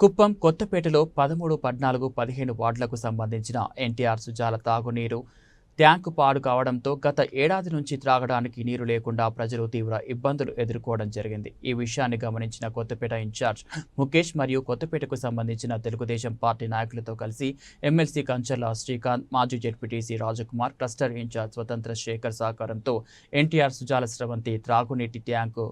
కుప్పం కొత్తపేటలో పదమూడు పద్నాలుగు పదిహేను వార్డులకు సంబంధించిన ఎన్టీఆర్ సుజాల తాగునీరు ట్యాంకు పాడు కావడంతో గత ఏడాది నుంచి త్రాగడానికి నీరు లేకుండా ప్రజలు తీవ్ర ఇబ్బందులు ఎదుర్కోవడం జరిగింది. ఈ విషయాన్ని గమనించిన కొత్తపేట ఇన్ఛార్జ్ ముఖేష్ మరియు కొత్తపేటకు సంబంధించిన తెలుగుదేశం పార్టీ నాయకులతో కలిసి ఎమ్మెల్సీ కంచర్ల శ్రీకాంత్ మాజీ జెడ్పీటీసీ రాజకుమార్ క్లస్టర్ ఇన్ఛార్జ్ స్వతంత్ర శేఖర్ సహకారంతో ఎన్టీఆర్ సుజాల స్రవంతి త్రాగునీటి ట్యాంకు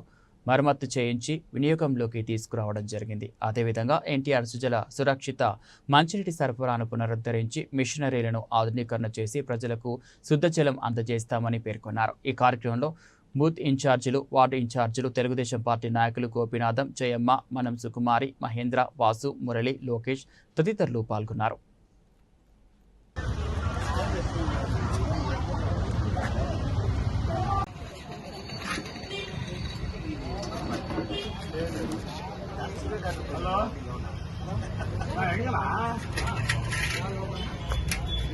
మరమ్మత్తు చేయించి వినియోగంలోకి తీసుకురావడం జరిగింది. అదేవిధంగా ఎన్టీఆర్ సుజల సురక్షిత మంచినీటి సరఫరాను పునరుద్ధరించి మిషనరీలను ఆధునీకరణ చేసి ప్రజలకు శుద్ధ జలం అందజేస్తామని పేర్కొన్నారు. ఈ కార్యక్రమంలో బూత్ ఇన్ఛార్జీలు వార్డు ఇన్ఛార్జీలు తెలుగుదేశం పార్టీ నాయకులు గోపీనాథం జయమ్మ మనం సుకుమారి మహేంద్ర వాసు మురళి లోకేష్ తదితరులు పాల్గొన్నారు.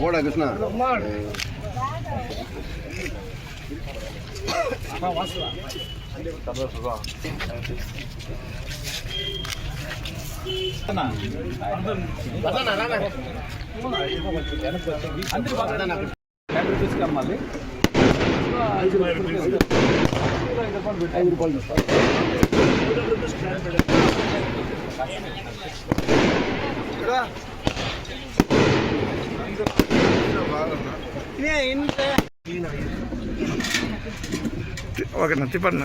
போட கிருஷ்ணா. పనిచేస్తాను రా మన రా ఏ పోడా కృష్ణ తీసుకెళ్ళాలి ఓకే తిప్పండి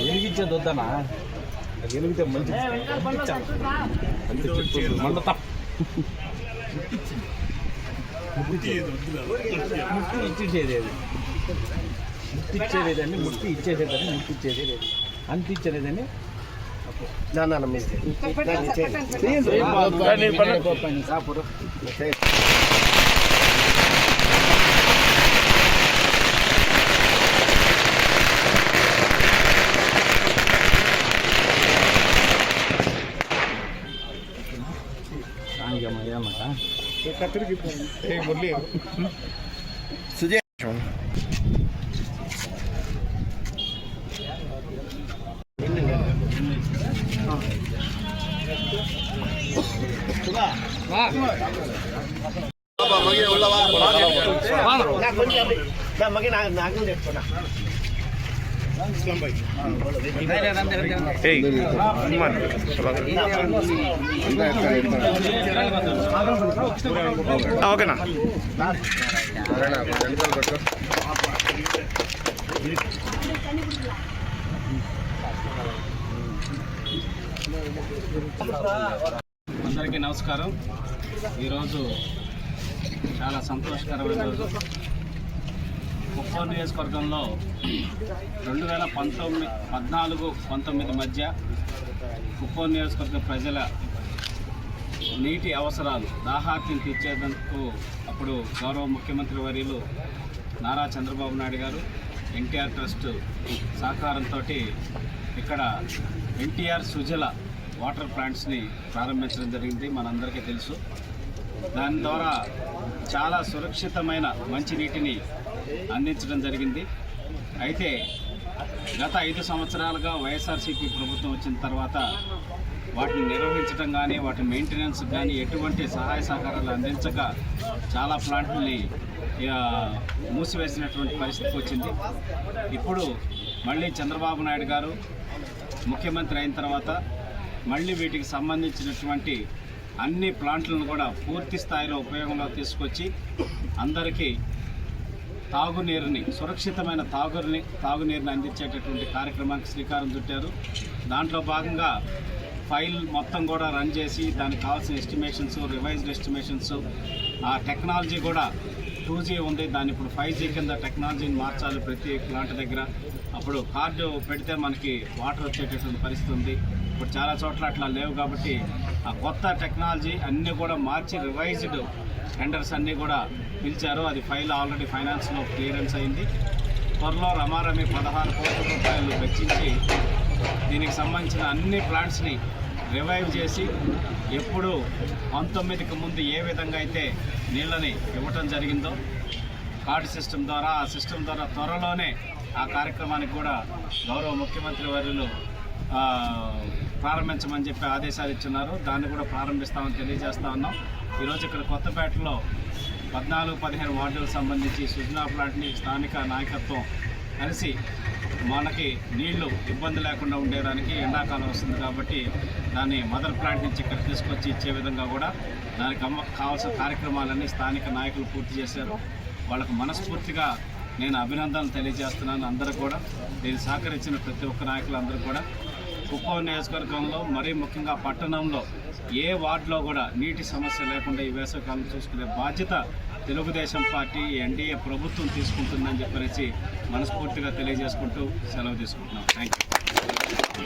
వెలిగించేది వద్దనా వెలిగితే మంచి మండత ముట్టి ఇచ్చేసేది. ముట్టి ఇచ్చేదేదండి ముట్టి ఇచ్చేసేదని ముట్టి ఇచ్చేసేది. అంత ఇచ్చేదేదని ना ना ना मिस्ते ना नीचे नहीं पन्ना सा पूरा கத்திரிக்கு சுஜய் ఓకేనా అందరికీ నమస్కారం. ఈరోజు చాలా సంతోషకరమైన రోజు. కుప్పం నియోజకవర్గంలో రెండు వేల పంతొమ్మిది పద్నాలుగు పంతొమ్మిది మధ్య కుప్పం నియోజకవర్గ ప్రజల నీటి అవసరాలు దాహార్తిని తీర్చేందుకు అప్పుడు గౌరవ ముఖ్యమంత్రి వర్యులు నారా చంద్రబాబు నాయుడు గారు ఎన్టీఆర్ ట్రస్ట్ సహకారంతో ఇక్కడ ఎన్టీఆర్ సుజల వాటర్ ప్లాంట్స్ని ప్రారంభించడం జరిగింది మనందరికీ తెలుసు. దాని ద్వారా చాలా సురక్షితమైన మంచినీటిని అందించడం జరిగింది. అయితే గత ఐదు సంవత్సరాలుగా వైఎస్ఆర్సీపీ ప్రభుత్వం వచ్చిన తర్వాత వాటిని నిర్వహించడం కానీ వాటి మెయింటెనెన్స్ కానీ ఎటువంటి సహాయ సహకారాలు అందించక చాలా ప్లాంట్ని మూసివేసినటువంటి పరిస్థితి వచ్చింది. ఇప్పుడు మళ్ళీ చంద్రబాబు నాయుడు గారు ముఖ్యమంత్రి అయిన తర్వాత మళ్ళీ వీటికి సంబంధించినటువంటి అన్ని ప్లాంట్లను కూడా పూర్తి స్థాయిలో ఉపయోగంలో తీసుకొచ్చి అందరికీ తాగునీరుని సురక్షితమైన తాగుని తాగునీరుని అందించేటటువంటి కార్యక్రమానికి శ్రీకారం చుట్టారు. దాంట్లో భాగంగా ఫైల్ మొత్తం కూడా రన్ చేసి దానికి కావాల్సిన ఎస్టిమేషన్స్ రివైజ్డ్ ఎస్టిమేషన్స్ ఆ టెక్నాలజీ కూడా టూ జీ ఉంది. దాన్ని ఇప్పుడు ఫైవ్ జీ కింద టెక్నాలజీని మార్చాలి ప్రతి ప్లాంట్ దగ్గర. అప్పుడు కార్డు పెడితే మనకి వాటర్ వచ్చేటటువంటి పరిస్థితి ఉంది. ఇప్పుడు చాలా చోట్ల అట్లా లేవు కాబట్టి ఆ కొత్త టెక్నాలజీ అన్నీ కూడా మార్చి రివైజ్డ్ టెండర్స్ అన్నీ కూడా పిలిచారు. అది ఫైల్ ఆల్రెడీ ఫైనాన్స్లో క్లియరెన్స్ అయింది. త్వరలో రమారమి పదహారు కోట్ల రూపాయలు వెచ్చించి దీనికి సంబంధించిన అన్ని ప్లాంట్స్ని రివైవ్ చేసి ఎప్పుడు పంతొమ్మిదికి ముందు ఏ విధంగా అయితే నీళ్ళని ఇవ్వటం జరిగిందో కార్డు సిస్టమ్ ద్వారా ఆ సిస్టమ్ ద్వారా త్వరలోనే ఆ కార్యక్రమానికి కూడా గౌరవ ముఖ్యమంత్రి వర్యులు ప్రారంభించమని చెప్పి ఆదేశాలు ఇచ్చున్నారు. దాన్ని కూడా ప్రారంభిస్తామని తెలియజేస్తా ఉన్నాం. ఈరోజు ఇక్కడ కొత్తపేటలో పద్నాలుగు పదిహేను వార్డులకు సంబంధించి సుజనా ప్లాంట్ని స్థానిక నాయకత్వం కలిసి మనకి నీళ్ళు ఇబ్బంది లేకుండా ఉండేదానికి ఎండాకాలం వస్తుంది కాబట్టి దాన్ని మదర్ ప్లాంట్ నుంచి ఇక్కడ తీసుకొచ్చి ఇచ్చే విధంగా కూడా దానికి అమ్మ కావాల్సిన కార్యక్రమాలన్నీ స్థానిక నాయకులు పూర్తి చేశారు. వాళ్ళకు మనస్ఫూర్తిగా నేను అభినందనలు తెలియజేస్తున్నాను అందరూ కూడా. దీన్ని సహకరించిన ప్రతి ఒక్క నాయకులందరూ కూడా. కుప్పం నియోజకవర్గంలో మరీ ముఖ్యంగా పట్టణంలో ఏ వార్డులో కూడా నీటి సమస్య లేకుండా ఈ వేసవికాలం చూసుకునే బాధ్యత తెలుగుదేశం పార్టీ ఎన్డీఏ ప్రభుత్వం తీసుకుంటుందని చెప్పనేసి మనస్ఫూర్తిగా తెలియజేసుకుంటూ సెలవు తీసుకుంటున్నాం. Thank you